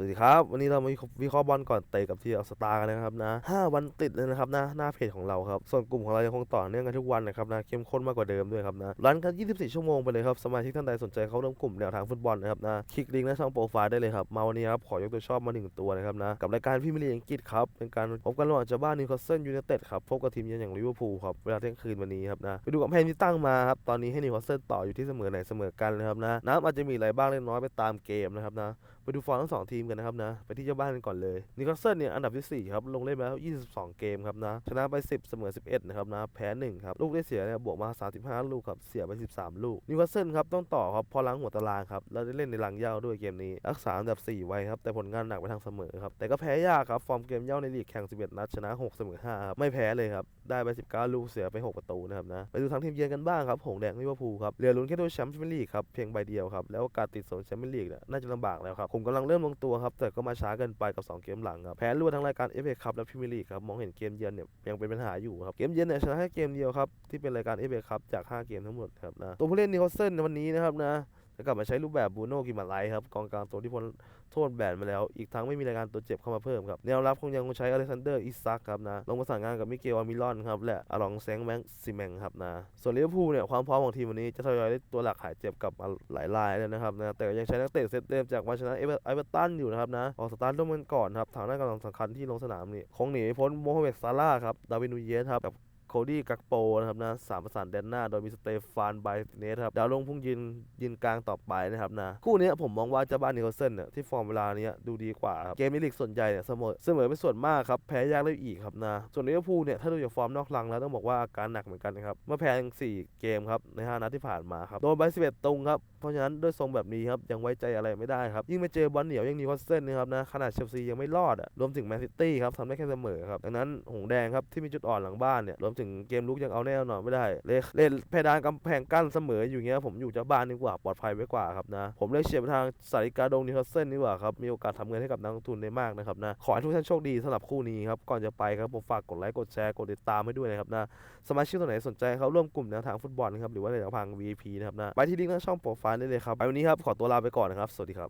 วัสดีครับ วันนี้เรามาวิเคราะห์บอลก่อนเตะกับทีมสตาร์กันนะครับนะ5วันติดเลยนะครับนะหน้าเพจของเราครับส่วนกลุ่มของเรายังคงต่อเนื่องกันทุกวันนะครับนะเข้มข้นมากกว่าเดิมด้วยครับนะรันกัน24 ชั่วโมงไปเลยครับสมาชิกท่านใดสนใจเข้าร่วมกลุ่มแนวทางฟุตบอลนะครับนะคลิกลิงก์หน้าช่องโปรไฟล์ได้เลยครับมาวันนี้ครับขอยกตัวชอบมาหนึ่งตัวนะครับนะกับรายการพรี่มียร์ลีอังกฤษครับเป็นการพบกันระหว่างเจ้าบ้านนิวคาสเซิลยูไนเต็ดครับพบกับทีมเยือนอย่างลิเวอร์พูลครับเวลาเที่ยงคืนวันนี้ครับนะไปดูกับแผนที่ตั้งมาครับตอนนี้ให้นิวคาสเซิลต่ออยู่ที่เสมอไหนเสมอกันนะครับนะน้ำอาจจะมีอะไรบ้างเล็กน้อยไปตามเกมนะครับนะ ดูฟอร์มทั้งสองทีมกันนะครับนะ ไปที่เจ้าบ้านกันก่อนเลยนิวคาสเซิลเนี่ยอันดับที่ 4 ครับ ลงเล่นมาแล้ว 22 เกมครับนะ ชนะไป 10 เสมอ 11 นะครับนะ แพ้ 1 ครับ ลูกได้เสียเนี่ยบวกมา 35 ลูกครับ เสียไป 13 ลูกนิวคาสเซิลครับต้องต่อครับพอล้างหัวตารางครับแล้วได้เล่นในหลังเย้าด้วยเกมนี้รักษาอันดับ 4 ไว้ครับแต่ผลงานหนักไปทางเสมอครับแต่ก็แพ้ยากครับฟอร์มเกมเย้าในลีกแข่ง 11 นัดชนะ 6 เสมอ5ครับไม่แพ้เลยครับได้ไป 19 ลูกเสียไป 6 ประตูนะครับนะไปดูทางทีมเยือนกันบ้างครับหงแดงลิเวอร์พูลครับเรือลุ้นแค่ถ้วแชมเป์พรีเมียร์ลีกครับเพียงใบเดียวครับแล้วโอกาสติดโซนแชมเปี้ยนลีกเนี่ยน่าจะลำบากแล้วครับผมกำลังเริ่มลงตัวครับ แต่ก็มาช้าเกินไปกับ 2 เกมหลังครับ แพ้รวดทั้งรายการ FA คัพและพรีเมียร์ลีกครับ มองเห็นเกมเยือนเนี่ยยังเป็นปัญหาอยู่ครับ เกมเยือนเนี่ยชนะแค่เกมเดียวครับ ที่เป็นรายการ FA คัพจาก 5 เกมทั้งหมดครับนะ ตัวผู้เล่นนิโคลเซนในวันนี้นะครับนะ จะกลับมาใช้รูปแบบบูโน่กิมาไลครับกองกลางตัวที่พ้นโทษแบนมาแล้ว อีกทั้งไม่มีรายการตัวเจ็บเข้ามาเพิ่มครับแนวรับคงยังคงใช้อเล็กซานเดอร์อิซักครับนะลงประสานงานกับมิเกลอามิลอนครับและอลองแซงแมงซิแมงครับนะส่วนลิเวอร์พูลเนี่ยความพร้อมของทีมวันนี้จะทยอยได้ตัวหลักหายเจ็บกลับมาหลายรายเลยนะครับนะแต่ยังใช้นักเตะเซตเดิมจากวันชนะเอเวอร์ตันอยู่นะครับนะออกสตาร์ทร่วมกันก่อนครับทางด้านกำลังสำคัญที่ลงสนามนี่คงหนีพ้นโมฮัมเหม็ดซาร่าครับดาวินนูเยสครับกับ โคดี้กักโปนะครับนะสามประสานแดนหน้า โดยมีสเตฟานไบเนสครับดาวลงพุ่งยืนยืนกลางต่อไปนะครับนะคู่นี้ผมมองว่าเจ้าบ้านนิโคลเซนเนี่ยที่ฟอร์มเวลานี้ดูดีกว่าครับเกมในลีกส่วนใหญ่เนี่ยเสมอเสมอเป็นส่วนมากครับแพ้ยากได้อีกครับนะส่วนลิเวอร์พูลเนี่ยถ้าดูจากฟอร์มนอกลังแล้วต้องบอกว่าอาการหนักเหมือนกันนะครับเมื่อแพ้ทั้งสี่เกมครับในห้านัดที่ผ่านมาครับโดนไป11ตรงครับเพราะฉะนั้นด้วยทรงแบบนี้ครับยังไว้ใจอะไรไม่ได้ครับยิ่งไปเจอบอลเหนียวย่างนิโคลเซนนะครับนะขนาดเชลซียังไม่รอดอะรวมถึงแมนซิตี้ครับทำได้แค่เสมอครับดังนั้นหงแดงครับที่มีจุดอ่อนหลังบ้านเนี่ยรวมถึงเกมลุกยังเอาแน่นอนไม่ได้เล่นเลนเพดานกำแพงกั้นเสมออยู่เงี้ยผมอยู่จ้าบ้านดีกว่าปลอดภัยไว้กว่าครับนะ ผมเลือกเชียร์ไปทางสาริกาดงนิโคลเซนดีกว่าครับ มีโอกาสทำเงินให้กับนักลงทุนได้มากนะครับนะ ขอให้ทุกท่านโชคดีสำหรับคู่นี้ครับ ก่อนจะไปครับผมฝากกดไลค์กดแชร์กดติดตามให้ด้วยนะครับนะสมาชิกตัวไหนสนใจเขาร่วมกลุ่มแนวทางฟุตบอลนะครับหรือว่าในแนวทาง VIP นะครับนะไปที่ลิงก์หน้าช่องโปรไฟล์ได้เลยครับไปวันนี้ครับขอตัวลาไปก่อนนะครับสวัสดีครับ